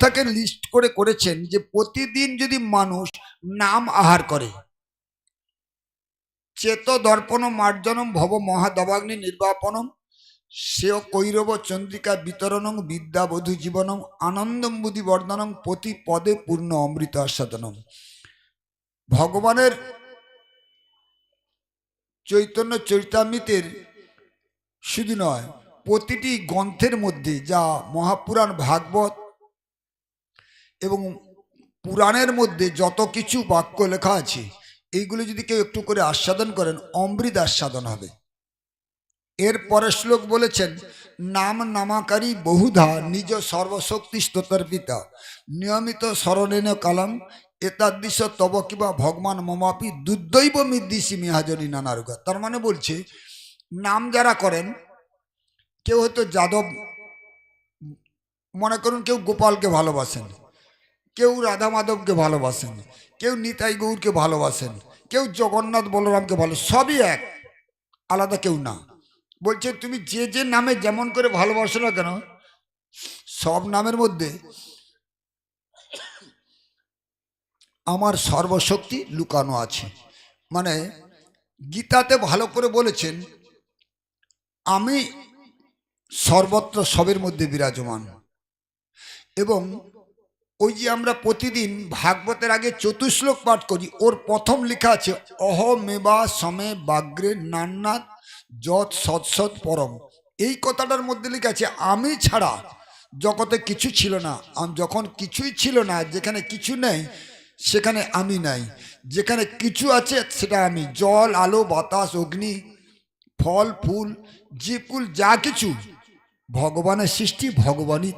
কথাকে লিস্ট করে করেছেন যে প্রতিদিন যদি মানুষ নাম আহার করে, চেত দর্পণ মার্জনম ভব মহাদবাগ্নি নির্বাপনম সেও কৈরব চন্দ্রিকা বিতরণং বিদ্যাবধূ জীবনম, আনন্দম বুদ্ধি বর্ধনম, প্রতি পদে পূর্ণ অমৃত আস্বাদনম। ভগবানের চৈতন্য চরিতামৃতের শুধু নয়, প্রতিটি গ্রন্থের মধ্যে যা মহাপুরাণ ভাগবত এবং পুরাণের মধ্যে যত কিছু বাক্য লেখা আছে, এইগুলো যদি কেউ একটু করে আস্বাদন করেন, অমৃত আস্বাদন হবে। এর পরের শ্লোক বলেছেন, নাম নামাকারী বহুধা নিজ সর্বশক্তি স্তোতার পিতা নিয়মিত স্মরণেন কালাম, এতাদৃশ তব কিবা ভগবান মমাপি দুর্দৈব মিদ্দিসি মিহাজনী নানারুগা তার মানে বলছে, নাম যারা করেন, কেউ হয়তো যাদব, মনে করুন কেউ গোপালকে ভালোবাসেন। কেউ রাধা মাধবকে ভালোবাসেন, কেউ নিতাই গৌরকে ভালোবাসেন, কেউ জগন্নাথ বলরামকে ভালো, সবই এক, আলাদা কেউ না। বলছে, তুমি যে যে নামে যেমন করে ভালোবাসো না কেন, সব নামের মধ্যে আমার সর্বশক্তি লুকানো আছে। মানে গীতাতে ভালো করে বলেছেন, আমি সর্বত্র সবের মধ্যে বিরাজমান এবং ওই যে আমরা প্রতিদিন ভাগবতের আগে চতুশ্লোক পাঠ করি, ওর প্রথম লেখা আছে, অহমেবা সমে বাগ্রে নান্নাথ যৎ সৎসৎ পরম। এই কথাটার মধ্যে লেখা আছে, আমি ছাড়া জগতে কিছু ছিল না। আম- যখন কিছুই ছিল না, যেখানে কিছু নেই, সেখানে আমি নাই। যেখানে কিছু আছে, সেটা আমি। জল, আলো, বাতাস, অগ্নি, ফল, ফুল ফুল যা কিছু, ভগবানের সৃষ্টি ভগবানই